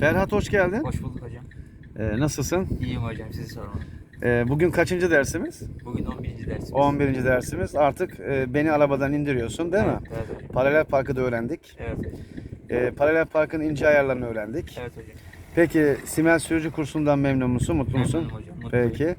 Ferhat hoş geldin. Hoş bulduk hocam. Ee, nasılsın? İyiyim hocam sizi sormalı. Ee, bugün kaçıncı dersimiz? Bugün 11. dersimiz. 11. dersimiz. Artık e, beni arabadan indiriyorsun değil mi? Evet hocam. Paralel parkı da öğrendik. Evet hocam. Ee, paralel parkın ince ayarlarını öğrendik. Evet hocam. Peki simel sürücü kursundan memnun musun? Mutlu musun? Memnunum hocam. mutluyum. Peki.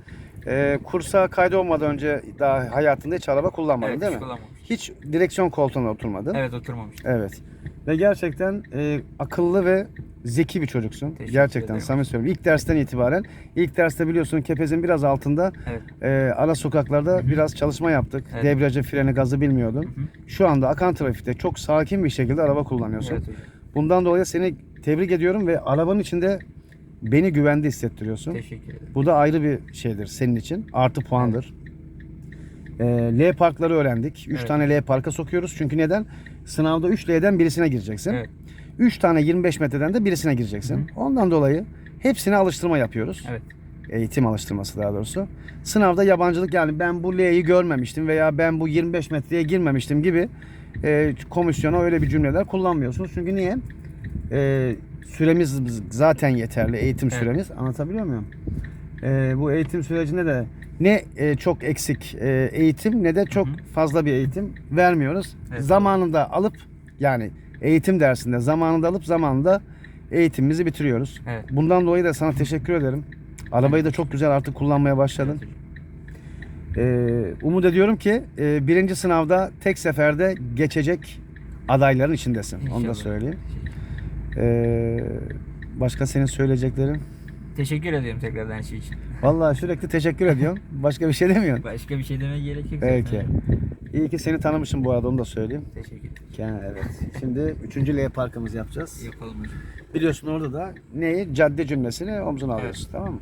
Ee, kursa kaydolmadan önce daha hayatında hiç araba kullanmadın Evet, değil hiç mi? kullanmamışım. Hiç direksiyon koltuğuna oturmadın. Evet oturmamıştım. Evet. Ve gerçekten e, akıllı ve zeki bir çocuksun. Teşekkür gerçekten ederim. samimi söylüyorum. İlk dersten itibaren, ilk derste biliyorsun Kepez'in biraz altında Evet. e, ara sokaklarda biraz çalışma yaptık. Evet. Debriyajı, freni, gazı bilmiyordun. Şu anda akan trafikte çok sakin bir şekilde araba kullanıyorsun. Evet hocam. Bundan dolayı seni tebrik ediyorum ve arabanın içinde beni güvende hissettiriyorsun. Teşekkür ederim. Bu da ayrı bir şeydir senin için. Artı puandır. Ee, L parkları öğrendik. 3 Evet. tane L parka sokuyoruz. Çünkü neden? Sınavda 3 L'den birisine gireceksin. Evet. 3 tane 25 metreden de birisine gireceksin. Ondan dolayı hepsine alıştırma yapıyoruz. Evet. Eğitim alıştırması daha doğrusu. Sınavda yabancılık yani ben bu L'yi görmemiştim veya ben bu 25 metreye girmemiştim gibi e, komisyona öyle bir cümleler kullanmıyorsunuz. Çünkü niye? E, süremiz zaten yeterli. Eğitim Evet. süremiz. Anlatabiliyor muyum? E, bu eğitim sürecinde de ne e, çok eksik e, eğitim ne de çok Hı fazla bir eğitim vermiyoruz. Evet. Zamanında alıp yani eğitim dersinde zamanında alıp zamanında eğitimimizi bitiriyoruz. Evet. Bundan dolayı da sana teşekkür ederim. Arabayı da çok güzel artık kullanmaya başladın. Ee, umut ediyorum ki e, birinci sınavda tek seferde geçecek adayların içindesin. Onu da İnşallah. söyleyeyim. Ee, başka senin söyleyeceklerin? Teşekkür ediyorum tekrardan her şey için. Vallahi sürekli teşekkür ediyorum. Başka bir şey demiyorum. Başka bir şey demeye gerek yok. Peki. zaten. İyi ki seni tanımışım bu arada onu da söyleyeyim. Teşekkür ederim. Yani evet. Şimdi üçüncü L parkımızı yapacağız. Yapalım hocam. Biliyorsun orada da neyi? Cadde cümlesini omzuna alıyorsun. Tamam mı?